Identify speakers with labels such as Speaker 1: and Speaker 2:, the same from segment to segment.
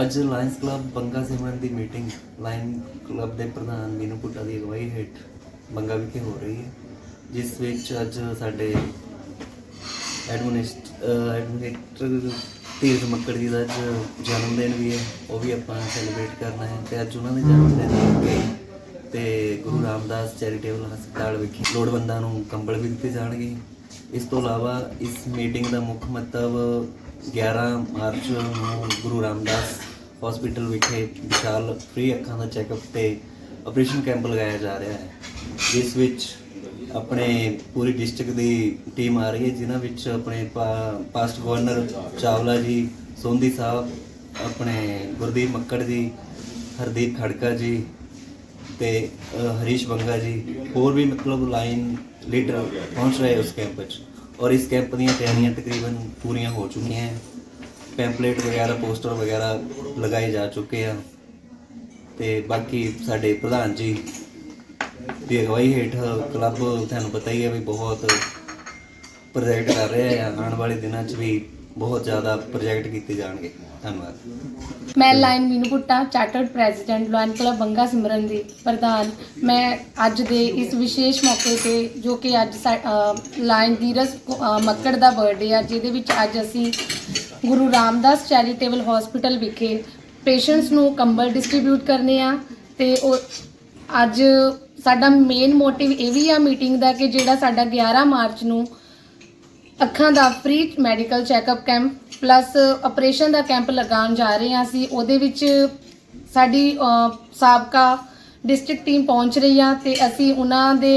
Speaker 1: ਅੱਜ lions club Banga Simran ਦੀ meeting lion club ਦੇ ਪ੍ਰਧਾਨ ਮੀਨੂ ਪੁੱਟਾ ਦੀ ਅਗਵਾਈ ਹੇਠ ਬੰਗਾ ਵਿਖੇ ਹੋ ਰਹੀ ਹੈ? ਜਿਸ ਵਿੱਚ ਅੱਜ ਸਾਡੇ ਐਡਮਿਨਿਸਟ ਐਡਮਿਨਿਸਟਰ ਤੀਰਥ ਮੱਕੜ ਜੀ ਦਾ ਅੱਜ ਜਨਮ ਦਿਨ ਵੀ ਹੈ, ਉਹ ਵੀ ਆਪਾਂ ਸੈਲੀਬ੍ਰੇਟ ਕਰਨਾ ਹੈ ਤੇ ਅੱਜ ਉਹਨਾਂ ਦੇ ਜਨਮ ਦਿਨ ਮੌਕੇ ਤੇ ਗੁਰੂ ਰਾਮਦਾਸ ਚੈਰੀਟੇਬਲ ਹਸਪਤਾਲ ਵਿਖੇ ਲੋੜਵੰਦਾਂ ਨੂੰ ਕੰਬਲ ਵੀ ਦਿੱਤੇ ਜਾਣਗੇ। ਇਸ ਤੋਂ ਇਲਾਵਾ ਇਸ ਮੀਟਿੰਗ ਦਾ ਮੁੱਖ ਮਤਲਬ 11 ਮਾਰਚ ਨੂੰ ਗੁਰੂ ਰਾਮਦਾਸ ਹਸਪੀਟਲ ਵਿਖੇ ਵਿਸ਼ਾਲ ਫ੍ਰੀ ਅੱਖਾਂ ਦਾ ਚੈੱਕਅਪ ਤੇ ਆਪਰੇਸ਼ਨ ਕੈਂਪ ਲਗਾਇਆ ਜਾ ਰਿਹਾ ਹੈ। ਜਿਸ ਵਿੱਚ ਆਪਣੇ ਪੂਰੀ ਡਿਸਟ੍ਰਿਕਟ ਦੀ ਟੀਮ ਆ ਰਹੀ ਹੈ, ਜਿਨ੍ਹਾਂ ਵਿੱਚ ਆਪਣੇ ਪਾਸਟ ਗਵਰਨਰ ਚਾਵਲਾ ਜੀ ਸੋਂਦੀ ਸਾਹਿਬ, ਆਪਣੇ ਗੁਰਦੀਪ ਮੱਕੜ ਜੀ, ਹਰਦੀਪ ਖੜਕਾ ਜੀ ਤੇ ਹਰੀਸ਼ ਬੰਗਾ ਜੀ, ਹੋਰ ਵੀ ਮਤਲਬ ਲਾਈਨ ਲੀਡਰ ਪਹੁੰਚ ਰਹੇ ਉਸ ਕੈਂਪ ਵਿੱਚ। ਔਰ ਇਸ ਕੈਂਪ ਦੀਆਂ ਤਿਆਰੀਆਂ ਤਕਰੀਬਨ ਪੂਰੀਆਂ ਹੋ ਚੁੱਕੀਆਂ ਹੈ। ਪੈਂਪਲੇਟ ਵਗੈਰਾ, ਪੋਸਟਰ ਵਗੈਰਾ ਲਗਾਏ ਜਾ ਚੁੱਕੇ ਆ। ਤੇ ਬਾਕੀ ਸਾਡੇ ਪ੍ਰਧਾਨ ਜੀ ਦੀ ਅਗਵਾਈ ਹੇਠ ਕਲੱਬ, ਤੁਹਾਨੂੰ ਪਤਾ ਹੀ ਹੈ ਵੀ ਬਹੁਤ ਪ੍ਰੋਜੈਕਟ ਕਰ ਰਿਹਾ ਹੈ। ਆਉਣ ਵਾਲੇ ਦਿਨਾਂ 'ਚ ਵੀ ਬਹੁਤ ਜ਼ਿਆਦਾ ਪ੍ਰੋਜੈਕਟ ਕੀਤੇ ਜਾਣਗੇ। ਧੰਨਵਾਦ।
Speaker 2: ਮੈਂ lion Meenu Bhutta chartered president lion club Banga Simran ਦੀ ਪ੍ਰਧਾਨ। ਮੈਂ ਅੱਜ ਦੇ ਇਸ ਵਿਸ਼ੇਸ਼ ਮੌਕੇ ਤੇ, ਜੋ ਕਿ ਅੱਜ ਸਾ- ਲਾਇਨ ਦੀਰਸ ਮੱਕੜ ਦਾ ਬਰਥਡੇ ਆ, ਜਿਹਦੇ ਵਿੱਚ ਅੱਜ ਅਸੀਂ ਗੁਰੂ ਰਾਮਦਾਸ ਚੈਰੀਟੇਬਲ ਹਸਪੀਟਲ ਵਿਖੇ ਪੇਸ਼ੈਂਟਸ ਨੂੰ ਕੰਬਲ ਡਿਸਟ੍ਰੀਬਿਊਟ ਕਰਨੇ ਆ ਤੇ ਉਹ ਅੱਜ ਸਾਡਾ ਮੇਨ ਮੋਟਿਵ ਇਹ ਵੀ ਆ ਮੀਟਿੰਗ ਦਾ ਕਿ ਜਿਹੜਾ ਸਾਡਾ 11 ਮਾਰਚ ਨੂੰ ਅੱਖਾਂ ਦਾ free medical checkup camp plus operation ਦਾ ਕੈਂਪ ਲਗਾਉਣ ਜਾ ਰਹੇ ਹਾਂ ਅਸੀਂ। ਉਹਦੇ ਵਿੱਚ ਸਾਡੀ ਸਾਬਕਾ ਡਿਸਟ੍ਰਿਕਟ ਟੀਮ ਪਹੁੰਚ ਰਹੀ ਆ ਤੇ ਅਸੀਂ ਉਹਨਾਂ ਦੇ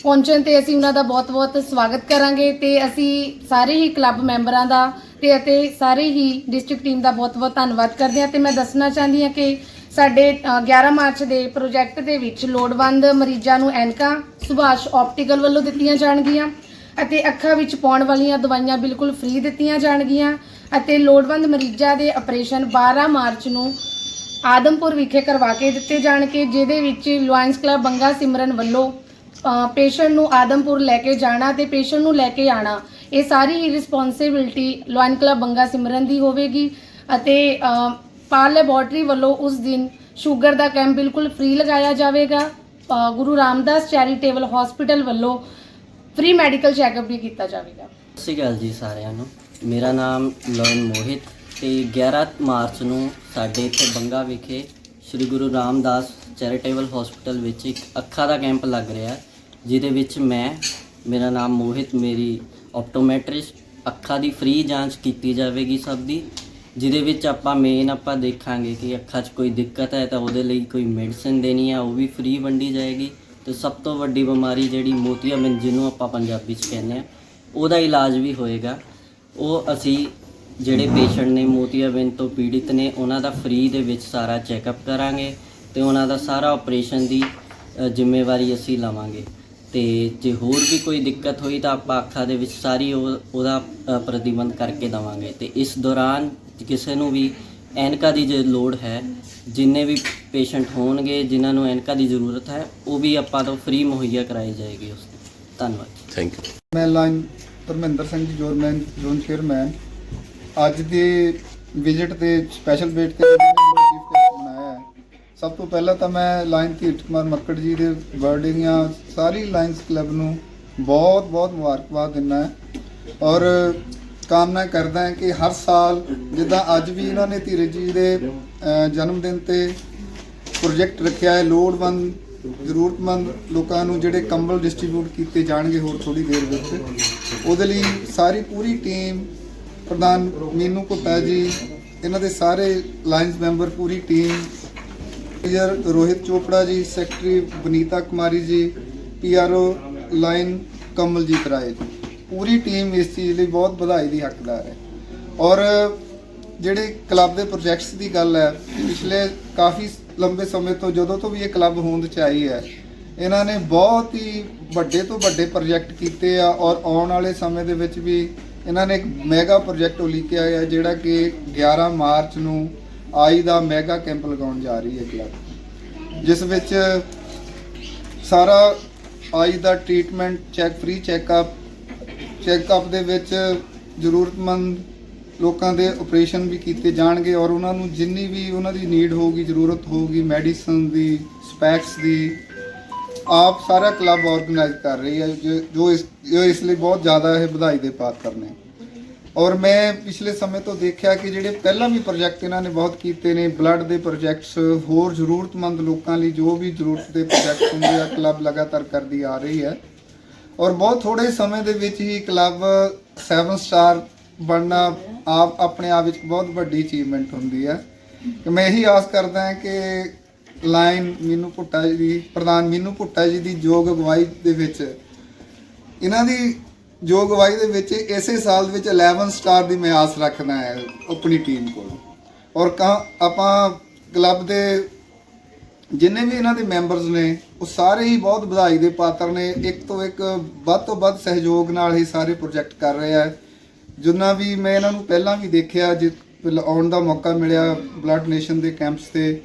Speaker 2: ਪਹੁੰਚਣ ਤੇ ਅਸੀਂ ਉਹਨਾਂ ਦਾ ਬਹੁਤ-ਬਹੁਤ ਸਵਾਗਤ ਕਰਾਂਗੇ ਤੇ ਅਸੀਂ ਸਾਰੇ ਹੀ ਕਲੱਬ ਮੈਂਬਰਾਂ ਦਾ ਤੇ ਅਤੇ ਸਾਰੇ ਹੀ ਡਿਸਟ੍ਰਿਕਟ ਟੀਮ ਦਾ ਬਹੁਤ-ਬਹੁਤ ਧੰਨਵਾਦ ਕਰਦੇ ਹਾਂ। ਤੇ ਮੈਂ ਦੱਸਣਾ ਚਾਹੁੰਦੀ ਹਾਂ ਕਿ ਸਾਡੇ ਅ, 11 ਮਾਰਚ ਦੇ ਪ੍ਰੋਜੈਕਟ ਦੇ ਵਿੱਚ ਲੋੜਵੰਦ ਮਰੀਜ਼ਾਂ ਨੂੰ ਐਨਕਾਂ ਸੁਭਾਸ਼ ਆਪਟੀਕਲ ਵੱਲੋਂ ਦਿੱਤੀਆਂ ਜਾਣਗੀਆਂ। ਅਤੇ ਅੱਖਾਂ ਵਿੱਚ ਪਾਉਣ ਵਾਲੀਆਂ ਦਵਾਈਆਂ ਬਿਲਕੁਲ ਫ੍ਰੀ ਦਿੱਤੀਆਂ ਜਾਣਗੀਆਂ ਅਤੇ ਲੋੜਵੰਦ ਮਰੀਜ਼ਾਂ ਦੇ ਆਪਰੇਸ਼ਨ 12 ਮਾਰਚ ਨੂੰ ਆਦਮਪੁਰ ਵਿਖੇ ਕਰਵਾ ਕੇ ਦਿੱਤੇ ਜਾਣਗੇ, ਜਿਹਦੇ ਵਿੱਚ ਲਾਇਨਸ ਕਲੱਬ ਬੰਗਾ ਸਿਮਰਨ ਵੱਲੋਂ ਪੇਸ਼ੈਂਟ ਨੂੰ ਆਦਮਪੁਰ ਲੈ ਕੇ ਜਾਣਾ ਤੇ ਪੇਸ਼ੈਂਟ ਨੂੰ ਲੈ ਕੇ ਆਣਾ, ਇਹ ਸਾਰੀ ਹੀ responsibility lion club Banga Simran ਦੀ ਹੋਵੇਗੀ ਅਤੇ ਪਾਲ ਲੈਬੋਰਟਰੀ ਵੱਲੋਂ ਉਸ ਦਿਨ ਸ਼ੂਗਰ ਦਾ ਕੈਂਪ ਬਿਲਕੁਲ ਫ੍ਰੀ ਲਗਾਇਆ ਜਾਵੇਗਾ। ਗੁਰੂ ਰਾਮਦਾਸ ਚੈਰੀਟੇਬਲ ਹਸਪੀਟਲ ਵੱਲੋਂ ਫ੍ਰੀ ਮੈਡੀਕਲ ਚੈੱਕਅਪ ਵੀ ਕੀਤਾ ਜਾਵੇਗਾ।
Speaker 3: ਸਤਿ ਸ਼੍ਰੀ ਅਕਾਲ ਜੀ ਸਾਰਿਆਂ ਨੂੰ। ਮੇਰਾ ਨਾਮ ਲੋਇਨ ਮੋਹਿਤ ਤੇ 11 ਮਾਰਚ ਨੂੰ ਸਾਡੇ ਇੱਥੇ ਬੰਗਾ ਵਿਖੇ ਸ੍ਰੀ ਗੁਰੂ ਰਾਮਦਾਸ ਚੈਰੀਟੇਬਲ ਹਸਪੀਟਲ ਵਿੱਚ ਇੱਕ ਅੱਖਾਂ ਦਾ ਕੈਂਪ ਲੱਗ ਰਿਹਾ ਹੈ ਜਿਹਦੇ ਵਿੱਚ ਮੈਂ, ਮੇਰਾ ਨਾਮ ਮੋਹਿਤ, ਮੇਰੀ ਆਪਟੋਮੈਟ੍ਰਿਸਟ ਅੱਖਾਂ ਦੀ ਫ੍ਰੀ ਜਾਂਚ ਕੀਤੀ ਜਾਵੇਗੀ ਸਭ ਦੀ, ਜਿਹਦੇ ਵਿੱਚ ਆਪਾਂ ਮੇਨ ਆਪਾਂ ਦੇਖਾਂਗੇ ਕਿ ਅੱਖਾਂ 'ਚ ਕੋਈ ਦਿੱਕਤ ਹੈ ਤਾਂ ਉਹਦੇ ਲਈ ਕੋਈ ਮੈਡੀਸਿਨ ਦੇਣੀ ਹੈ ਉਹ ਵੀ ਫ੍ਰੀ ਵੰਡੀ ਜਾਏਗੀ। ਤੇ ਸਭ ਤੋਂ ਵੱਡੀ ਬਿਮਾਰੀ ਜਿਹੜੀ ਮੋਤੀਆਬਿੰਦ ਜਿਹਨੂੰ ਆਪਾਂ ਪੰਜਾਬੀ 'ਚ ਕਹਿੰਦੇ ਆ ਉਹਦਾ ਇਲਾਜ ਵੀ ਹੋਏਗਾ। ਉਹ ਅਸੀਂ ਜਿਹੜੇ ਪੇਸ਼ੈਂਟ ਨੇ ਮੋਤੀਆਬਿੰਦ ਤੋਂ ਪੀੜਿਤ ਨੇ, ਉਹਨਾਂ ਦਾ ਫ੍ਰੀ ਦੇ ਵਿੱਚ ਸਾਰਾ ਚੈੱਕਅਪ ਕਰਾਂਗੇ ਤੇ ਉਹਨਾਂ ਦਾ ਸਾਰਾ ਆਪਰੇਸ਼ਨ ਦੀ ਜ਼ਿੰਮੇਵਾਰੀ ਅਸੀਂ ਲਵਾਂਗੇ। ਤੇ ਜੇ ਹੋਰ ਵੀ ਕੋਈ ਦਿੱਕਤ ਹੋਈ ਤਾਂ ਆਪਾਂ ਅੱਖਾਂ ਦੇ ਵਿੱਚ ਸਾਰੀ ਉਹ- ਉਹਦਾ ਪ੍ਰਤੀਬੰਧ ਕਰਕੇ ਦਵਾਂਗੇ। ਤੇ ਇਸ ਦੌਰਾਨ ਕਿਸੇ ਨੂੰ ਵੀ ਐਨਕਾ ਦੀ ਜੇ ਲੋੜ ਹੈ ਜਿੰਨੇ ਵੀ ਪੇਸ਼ੈਂਟ ਹੋਣਗੇ ਜਿਨ੍ਹਾਂ ਨੂੰ ਐਨਕਾ ਦੀ ਜ਼ਰੂਰਤ ਹੈ ਉਹ ਵੀ ਆਪਾਂ ਤੋਂ ਫ੍ਰੀ ਮੁਹੱਈਆ ਕਰਾਈ ਜਾਏਗੀ ਉਸ ਦੀ ਧੰਨਵਾਦ
Speaker 4: ਥੈਂਕ ਯੂ
Speaker 5: ਮੈਂ ਲਾਈਨ ਧਰਮਿੰਦਰ ਸਿੰਘ ਜੀ ਜੋਰਮੈਨ ਜ਼ੋਨ ਚੇਅਰਮੈਨ। ਅੱਜ ਦੇ ਵਿਜ਼ਿਟ ਤੇ ਸਪੈਸ਼ਲ ਵੇਟ ਤੇ ਬਣਾਇਆ ਹੈ ਸਭ ਤੋਂ ਪਹਿਲਾਂ ਤਾਂ ਮੈਂ ਲਾਈਨ ਧੀਰਜ ਕੁਮਾਰ ਮੱਕੜ ਜੀ ਦੇ ਬਰਥਡੇ ਦੀਆਂ ਸਾਰੀ ਲਾਈਨਸ ਕਲੱਬ ਨੂੰ ਬਹੁਤ ਬਹੁਤ ਮੁਬਾਰਕਬਾਦ ਦਿੰਦਾ ਹੈ। ਔਰ ਕਾਮਨਾ ਕਰਦਾ ਹਾਂ ਕਿ ਹਰ ਸਾਲ ਜਿੱਦਾਂ ਅੱਜ ਵੀ ਇਹਨਾਂ ਨੇ ਧੀਰਜ ਜੀ ਦੇ ਜਨਮ ਦਿਨ ਤੇ ਪ੍ਰੋਜੈਕਟ ਰੱਖਿਆ ਹੈ, ਲੋੜਵੰਦ, ਜ਼ਰੂਰਤਮੰਦ ਲੋਕਾਂ ਨੂੰ ਜਿਹੜੇ ਕੰਬਲ ਡਿਸਟ੍ਰੀਬਿਊਟ ਕੀਤੇ ਜਾਣਗੇ ਹੋਰ ਥੋੜੀ ਦੇਰ ਵਿੱਚ, ਉਹਦੇ ਲਈ ਸਾਰੀ ਪੂਰੀ ਟੀਮ ਪ੍ਰਧਾਨ ਮੀਨੂ ਕੁੱਟਾ ਜੀ, ਇਹਨਾਂ ਦੇ ਸਾਰੇ ਲਾਈਨਸ ਮੈਂਬਰ, ਪੂਰੀ team major Rohit Chopra ji secretary Banita Kumari ਜੀ ਪੀਆਰਓ ਲਾਈਨ ਕਮਲਜੀਤ ਰਾਏ ਜੀ। ਪੂਰੀ ਟੀਮ ਇਸ ਚੀਜ਼ ਲਈ ਬਹੁਤ ਵਧਾਈ ਦੀ ਹੱਕਦਾਰ ਹੈ। ਔਰ ਜਿਹੜੇ ਕਲੱਬ ਦੇ ਪ੍ਰੋਜੈਕਟਸ ਦੀ ਗੱਲ ਹੈ, ਪਿਛਲੇ ਕਾਫੀ ਲੰਬੇ ਸਮੇਂ ਤੋਂ ਜਦੋਂ ਤੋਂ ਵੀ ਇਹ ਕਲੱਬ ਹੋਂਦ ਚ ਆਈ ਹੈ, ਇਹਨਾਂ ਨੇ ਬਹੁਤ ਹੀ ਵੱਡੇ ਤੋਂ ਵੱਡੇ ਪ੍ਰੋਜੈਕਟ ਕੀਤੇ ਆ ਔਰ ਆਉਣ ਵਾਲੇ ਸਮੇਂ ਦੇ ਵਿੱਚ ਵੀ ਇਹਨਾਂ ਨੇ ਇੱਕ ਮੈਗਾ ਪ੍ਰੋਜੈਕਟ ਉਲੀਕਿਆ ਹੈ ਜਿਹੜਾ ਕਿ 11 ਮਾਰਚ ਨੂੰ ਆਈ ਦਾ ਮੈਗਾ ਕੈਂਪ ਲਗਾਉਣ ਜਾ ਰਹੀ ਹੈ ਕਲੱਬ। ਜਿਸ ਵਿੱਚ ਸਾਰਾ ਆਈ ਦਾ treatment check, free checkup checkup ਦੇ ਵਿੱਚ ਜ਼ਰੂਰਤਮੰਦ ਲੋਕਾਂ ਦੇ ਆਪਰੇਸ਼ਨ ਵੀ ਕੀਤੇ ਜਾਣਗੇ ਔਰ ਉਹਨਾਂ ਨੂੰ ਜਿੰਨੀ ਵੀ ਉਹਨਾਂ ਦੀ ਨੀਡ ਹੋਊਗੀ, ਜ਼ਰੂਰਤ ਹੋਊਗੀ, ਮੈਡੀਸਨ ਦੀ, ਸਪੈਕਸ ਦੀ, ਆਪ ਸਾਰਾ ਕਲੱਬ ਆਰਗੇਨਾਈਜ਼ ਕਰ ਰਹੀ ਹੈ, ਜੋ- ਜੋ ਇਸ ਜੋ ਇਸ ਲਈ ਬਹੁਤ ਜ਼ਿਆਦਾ ਇਹ ਵਧਾਈ ਦੇ ਪਾਤਰ ਨੇ। ਔਰ ਮੈਂ ਪਿਛਲੇ ਸਮੇਂ ਤੋਂ ਦੇਖਿਆ ਕਿ ਜਿਹੜੇ ਪਹਿਲਾਂ ਵੀ ਪ੍ਰੋਜੈਕਟ ਇਹਨਾਂ ਨੇ ਬਹੁਤ ਕੀਤੇ ਨੇ ਬਲੱਡ ਦੇ ਪ੍ਰੋਜੈਕਟਸ ਹੋਰ ਜ਼ਰੂਰਤਮੰਦ ਲੋਕਾਂ ਲਈ ਜੋ ਵੀ ਜ਼ਰੂਰਤ ਦੇ ਪ੍ਰੋਜੈਕਟ ਹੁੰਦੇ ਆ, ਕਲੱਬ ਲਗਾਤਾਰ ਕਰਦੀ ਆ ਰਹੀ ਹੈ ਔਰ ਬਹੁਤ ਥੋੜੇ ਸਮੇਂ ਦੇ ਵਿੱਚ ਹੀ ਕਲੱਬ 7 ਸਟਾਰ ਬਣਨਾ ਆਪ, ਆਪਣੇ ਆਪ ਵਿੱਚ ਬਹੁਤ ਵੱਡੀ ਅਚੀਵਮੈਂਟ ਹੁੰਦੀ ਹੈ। ਕਿ ਮੈਂ ਇਹੀ ਆਸ ਕਰਦਾ ਹਾਂ ਕਿ ਲਾਈਨ ਮੀਨੂ ਭੁੱਟਾ ਜੀ ਦੀ, ਪ੍ਰਧਾਨ ਮੀਨੂ ਭੁੱਟਾ ਜੀ ਦੀ ਯੋਗ ਅਗਵਾਈ ਦੇ ਵਿੱਚ, ਇਹਨਾਂ ਦੀ ਜੋ ਅਗਵਾਈ ਦੇ ਵਿੱਚ ਇਸੇ ਸਾਲ ਦੇ ਵਿੱਚ 11 ਸਟਾਰ ਦੀ ਮੈਂ ਆਸ ਰੱਖਦਾ ਹੈ ਆਪਣੀ ਟੀਮ ਕੋਲ। ਔਰ ਕਾ ਆਪਾਂ ਕਲੱਬ ਦੇ ਜਿੰਨੇ ਵੀ ਇਹਨਾਂ ਦੇ ਮੈਂਬਰਸ ਨੇ ਉਹ ਸਾਰੇ ਹੀ ਬਹੁਤ ਵਧਾਈ ਦੇ ਪਾਤਰ ਨੇ। ਇੱਕ ਤੋਂ ਇੱਕ ਵੱਧ ਤੋਂ ਵੱਧ ਸਹਿਯੋਗ ਨਾਲ ਇਹ ਸਾਰੇ ਪ੍ਰੋਜੈਕਟ ਕਰ ਰਹੇ ਆ। ਜਿੰਨਾ ਵੀ ਮੈਂ ਇਹਨਾਂ ਨੂੰ ਪਹਿਲਾਂ ਵੀ ਦੇਖਿਆ, ਜਿ ਪਹਿਲਾਂ ਆਉਣ ਦਾ ਮੌਕਾ ਮਿਲਿਆ ਬਲੱਡ ਨੇਸ਼ਨ ਦੇ ਕੈਂਪਸ ਤੇ,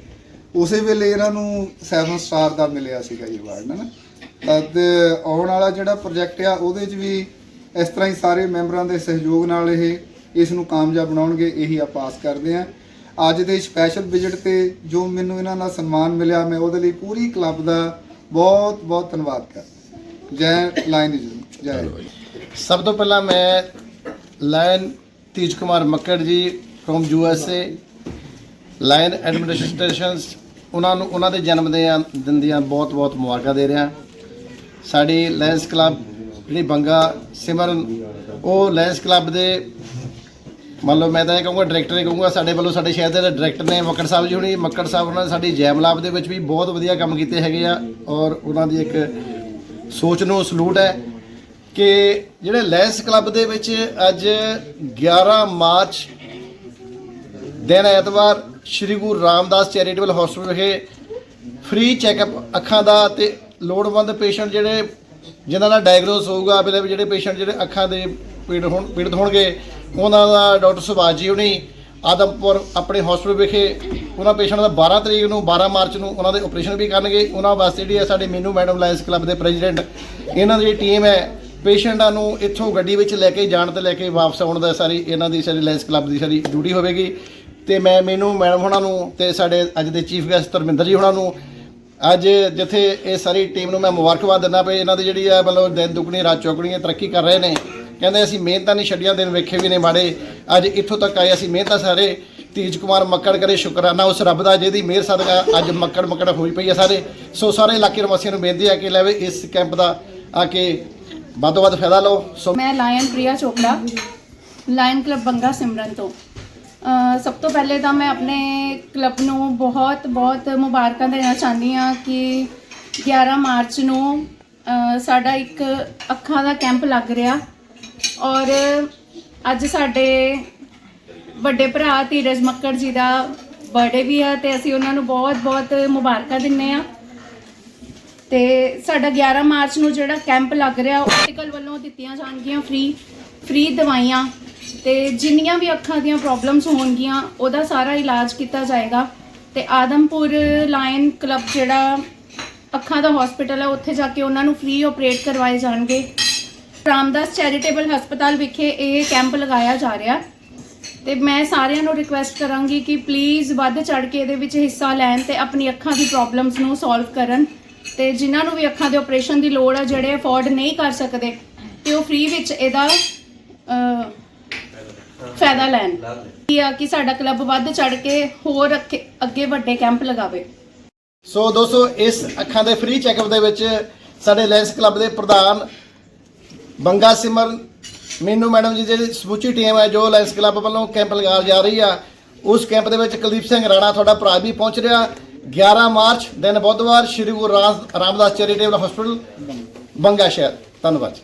Speaker 5: ਉਸੇ ਵੇਲੇ ਇਹਨਾਂ ਨੂੰ 7 ਸਟਾਰ ਦਾ ਮਿਲਿਆ ਸੀਗਾ ਇਹ ਅਵਾਰਡ ਨਾ ਤਦ ਆਉਣ ਵਾਲਾ ਜਿਹੜਾ ਪ੍ਰੋਜੈਕਟ ਆ, ਉਹਦੇ 'ਚ ਵੀ ਇਸ ਤਰ੍ਹਾਂ ਹੀ ਸਾਰੇ ਮੈਂਬਰਾਂ ਦੇ ਸਹਿਯੋਗ ਨਾਲ ਇਹ, ਇਸ ਨੂੰ ਕਾਮਯਾਬ ਬਣਾਉਣਗੇ, ਇਹੀ ਆਪਾਂ ਆਸ ਕਰਦੇ ਹਾਂ ਅੱਜ ਦੇ ਸਪੈਸ਼ਲ ਵਿਜ਼ਿਟ ਤੇ ਜੋ ਮੈਨੂੰ ਇਹਨਾਂ ਦਾ ਸਨਮਾਨ ਮਿਲਿਆ, ਮੈਂ ਉਹਦੇ ਲਈ ਪੂਰੀ ਕਲੱਬ ਦਾ ਬਹੁਤ ਬਹੁਤ ਧੰਨਵਾਦ ਕਰ ਜੈ ਲਾਇਨ ਲਾਇਨਿਜ਼ਮ ਜੈ।
Speaker 4: ਸਭ ਤੋਂ ਪਹਿਲਾਂ ਮੈਂ line Teej Kumar Makkar ji from U S A lion administrations ਉਹਨਾਂ ਨੂੰ, ਉਹਨਾਂ ਦੇ ਜਨਮ ਦੇ ਦਿਨ ਦੀਆਂ ਬਹੁਤ ਬਹੁਤ ਮੁਬਾਰਕਾਂ ਦੇ ਰਿਹਾ। ਸਾਡੀ ਲਾਇਨਸ ਕਲੱਬ, ਜਿਹੜੀ ਬੰਗਾ ਸਿਮਰਨ, ਉਹ ਲਾਇਨਸ ਕਲੱਬ ਦੇ ਮੰਨ ਲਓ ਮੈਂ ਤਾਂ ਇਹ ਕਹੂੰਗਾ ਡਾਇਰੈਕਟਰ ਹੀ ਕਹੂੰਗਾ, ਸਾਡੇ ਵੱਲੋਂ ਸਾਡੇ ਸ਼ਹਿਰ ਦੇ ਡਾਇਰੈਕਟਰ ਨੇ, ਮੱਕੜ ਸਾਹਿਬ ਜੀ ਹੁਣੀ, ਮੱਕੜ ਸਾਹਿਬ ਉਹਨਾਂ ਨੇ ਸਾਡੀ ਜੈਮਲਾਬ ਦੇ ਵਿੱਚ ਵੀ ਬਹੁਤ ਵਧੀਆ ਕੰਮ ਕੀਤੇ ਹੈਗੇ ਆ ਔਰ ਉਹਨਾਂ ਦੀ ਇੱਕ ਸੋਚ ਨੂੰ ਸਲੂਟ ਹੈ ਕਿ ਜਿਹੜੇ ਲੈਂਸ ਕਲੱਬ ਦੇ ਵਿੱਚ ਅੱਜ 11 ਮਾਰਚ ਦਿਨ ਐਤਵਾਰ ਸ੍ਰੀ ਗੁਰੂ ਰਾਮਦਾਸ ਚੈਰੀਟੇਬਲ ਹਸਪੀਟਲ ਵਿਖੇ ਫ੍ਰੀ ਚੈੱਕਅਪ ਅੱਖਾਂ ਦਾ ਤੇ ਲੋੜਵੰਦ ਪੇਸ਼ੈਂਟ ਜਿਹੜੇ, ਜਿਨ੍ਹਾਂ ਦਾ ਡਾਇਗਨੋਸ ਹੋਊਗਾ ਅਵੇਲੇਬਲ ਜਿਹੜੇ ਪੇਸ਼ੈਂਟ ਜਿਹੜੇ ਅੱਖਾਂ ਦੇ ਪੀੜ ਹੋਣ, ਪੀੜਤ ਹੋਣਗੇ ਉਹਨਾਂ ਦਾ ਡਾਕਟਰ ਸੁਭਾਸ਼ ਜੀ ਹੁਣੀ ਆਦਮਪੁਰ ਆਪਣੇ ਹਸਪੀਟਲ ਵਿਖੇ ਉਹਨਾਂ ਪੇਸ਼ੈਂਟ ਦਾ 12 ਤਰੀਕ ਨੂੰ 12 ਮਾਰਚ ਨੂੰ ਉਹਨਾਂ ਦੇ ਆਪਰੇਸ਼ਨ ਵੀ ਕਰਨਗੇ। ਉਹਨਾਂ ਵਾਸਤੇ ਜਿਹੜੀ ਹੈ ਸਾਡੇ ਮੀਨੂ ਮੈਡਮ ਲਾਇੰਸ ਕਲੱਬ ਦੇ ਪ੍ਰੈਜ਼ੀਡੈਂਟ ਇਹਨਾਂ ਦੀ ਟੀਮ ਹੈ, ਪੇਸ਼ੈਂਟਾਂ ਨੂੰ ਇੱਥੋਂ ਗੱਡੀ ਵਿੱਚ ਲੈ ਕੇ ਜਾਣ ਤੇ ਲੈ ਕੇ ਵਾਪਸ ਆਉਣ ਦਾ ਸਾਰੀ ਇਹਨਾਂ ਦੀ ਸਾਰੀ ਲਾਇੰਸ ਕਲੱਬ ਦੀ ਸਾਰੀ ਡਿਊਟੀ ਹੋਵੇਗੀ। ਤੇ ਮੈਂ ਮੈਨੂੰ ਮੈਡਮ ਹੋਣਾ ਨੂੰ ਤੇ ਸਾਡੇ ਅੱਜ ਦੇ ਚੀਫ ਗੈਸਟ ਧਰਮਿੰਦਰ ਜੀ ਹੋਣਾ ਨੂੰ ਅੱਜ ਜਿੱਥੇ ਇਹ ਸਾਰੀ ਟੀਮ ਨੂੰ ਮੈਂ ਮੁਬਾਰਕਬਾਦ ਦਿੰਦਾ ਪਈ ਇਹਨਾਂ ਦੀ ਜਿਹੜੀ ਆ ਮਤਲਬ ਦਿਨ ਦੁਗਣੀ, ਰਾਤ ਚੌਗਣੀ ਤਰੱਕੀ ਕਰ ਰਹੇ ਨੇ। ਕਹਿੰਦੇ ਅਸੀਂ ਮਿਹਨਤਾਂ ਨਹੀਂ ਛੱਡੀਆਂ, ਦਿਨ ਵੇਖੇ ਵੀ ਨੇ ਮਾੜੇ। ਅੱਜ ਇੱਥੋਂ ਤੱਕ ਆਏ, ਅਸੀਂ ਮਿਹਨਤਾਂ ਸਾਰੇ। ਤੀਜ ਕੁਮਾਰ ਮੱਕੜ ਕਰੇ ਸ਼ੁਕਰਾਨਾ, ਉਸ ਰੱਬ ਦਾ, ਜਿਹਦੀ ਮਿਹਰ ਸਦਕਾ ਅੱਜ ਮੱਕੜ ਮੱਕੜ ਹੋਈ ਪਈ ਹੈ ਸਾਰੇ। ਸੋ ਸਾਰੇ ਇਲਾਕੇ ਨਿਵਾਸੀਆਂ ਨੂੰ ਬੇਨਤੀ ਆ ਕਿ ਲੈਵੇ ਇਸ ਕੈਂਪ ਦਾ ਆ ਕੇ ਵੱਧ ਤੋਂ ਵੱਧ ਫਾਇਦਾ ਲਓ। ਸੋ
Speaker 6: ਮੈਂ lion Priya Chopra, lion club Banga Simran ਤੋਂ। ਸਭ ਤੋਂ ਪਹਿਲੇ ਤਾਂ ਮੈਂ ਆਪਣੇ ਕਲੱਬ ਨੂੰ ਬਹੁਤ ਬਹੁਤ ਮੁਬਾਰਕਾਂ ਦੇਣਾ ਚਾਹੁੰਦੀ ਹਾਂ ਕਿ 11 ਮਾਰਚ ਨੂੰ ਸਾਡਾ ਇੱਕ ਅੱਖਾਂ ਦਾ ਕੈਂਪ ਲੱਗ ਰਿਹਾ। ਔਰ ਅੱਜ ਸਾਡੇ ਵੱਡੇ ਭਰਾ ਧੀਰਜ ਮੱਕੜ ਜੀ ਦਾ ਬਰਥਡੇ ਵੀ ਆ ਤੇ ਅਸੀਂ ਉਹਨਾਂ ਨੂੰ ਬਹੁਤ ਬਹੁਤ ਮੁਬਾਰਕਾਂ ਦਿੰਨੇ ਆ। ਤੇ ਸਾਡਾ 11 ਮਾਰਚ ਨੂੰ ਜਿਹੜਾ ਕੈਂਪ ਲੱਗ ਰਿਹਾ, ਉਹ ਵੱਲੋਂ ਦਿੱਤੀਆਂ ਜਾਣਗੀਆਂ ਫ੍ਰੀ ਫ੍ਰੀ ਦਵਾਈਆਂ ਤੇ ਜਿੰਨੀਆਂ ਵੀ ਅੱਖਾਂ ਦੀਆਂ ਪ੍ਰੋਬਲਮਸ ਹੋਣਗੀਆਂ, ਉਹਦਾ ਸਾਰਾ ਇਲਾਜ ਕੀਤਾ ਜਾਏਗਾ। ਤੇ ਆਦਮਪੁਰ ਲਾਇਨ ਕਲੱਬ ਜਿਹੜਾ ਅੱਖਾਂ ਦਾ ਹਸਪੀਟਲ ਹੈ ਉੱਥੇ ਜਾ ਕੇ ਉਹਨਾਂ ਨੂੰ ਫ੍ਰੀ ਆਪਰੇਟ ਕਰਵਾਏ ਜਾਣਗੇ। ਰਾਮਦਾਸ ਚੈਰੀਟੇਬਲ ਹਸਪਤਾਲ ਵਿਖੇ ਇਹ ਕੈਂਪ ਲਗਾਇਆ ਜਾ ਰਿਹਾ। ਤੇ ਮੈਂ ਸਾਰਿਆਂ ਨੂੰ ਰਿਕੁਐਸਟ ਕਰਾਂਗੀ ਕਿ ਪਲੀਜ਼ ਵੱਧ ਚੜ ਕੇ ਇਹਦੇ ਵਿੱਚ ਹਿੱਸਾ ਲੈਣ ਤੇ ਆਪਣੀ ਅੱਖਾਂ ਦੀ ਪ੍ਰੋਬਲਮਸ ਨੂੰ ਸੋਲਵ ਕਰਨ। ਤੇ ਜਿਨ੍ਹਾਂ ਨੂੰ ਵੀ ਅੱਖਾਂ ਦੇ ਆਪਰੇਸ਼ਨ ਦੀ ਲੋੜ ਆ, ਜਿਹੜੇ ਅਫੋਰਡ ਨਹੀਂ ਕਰ ਸਕਦੇ, ਤੇ ਉਹ ਫ੍ਰੀ ਵਿੱਚ ਇਹਦਾ ਫਾਇਦਾ ਲੈਣ। ਕੀ ਆ ਕਿ ਸਾਡਾ ਕਲੱਬ ਵੱਧ ਚੜ ਕੇ ਹੋਰ ਅੱਗੇ- ਅੱਗੇ ਵੱਡੇ ਕੈਂਪ ਲਗਾਵੇ।
Speaker 4: ਸੋ ਦੋਸਤੋ, ਇਸ ਅੱਖਾਂ ਦੇ ਫ੍ਰੀ ਚੈੱਕਅਪ ਦੇ ਵਿੱਚ ਸਾਡੇ ਲੈਂਸ ਕਲੱਬ ਦੇ ਪ੍ਰਧਾਨ ਬੰਗਾ ਸਿਮਰ, ਮੀਨੂ ਮੈਡਮ ਜੀ ਜਿਹੜੀ ਸਮੁੱਚੀ ਟੀਮ ਹੈ, ਜੋ ਲਾਇੰਸ ਕਲੱਬ ਵੱਲੋਂ ਕੈਂਪ ਲਗਾਇਆ ਜਾ ਰਹੀ ਆ, ਉਸ ਕੈਂਪ ਦੇ ਵਿੱਚ ਕੁਲਦੀਪ ਸਿੰਘ ਰਾਣਾ ਤੁਹਾਡਾ ਭਰਾ ਵੀ ਪਹੁੰਚ ਰਿਹਾ। 11 ਮਾਰਚ, ਦਿਨ ਬੁੱਧਵਾਰ, ਸ਼੍ਰੀ ਗੁਰੂ ਰਾਮ- ਰਾਮਦਾਸ ਚੈਰੀਟੇਬਲ ਹਸਪੀਟਲ, ਬੰਗਾ ਸ਼ਹਿਰ। ਧੰਨਵਾਦ ਜੀ।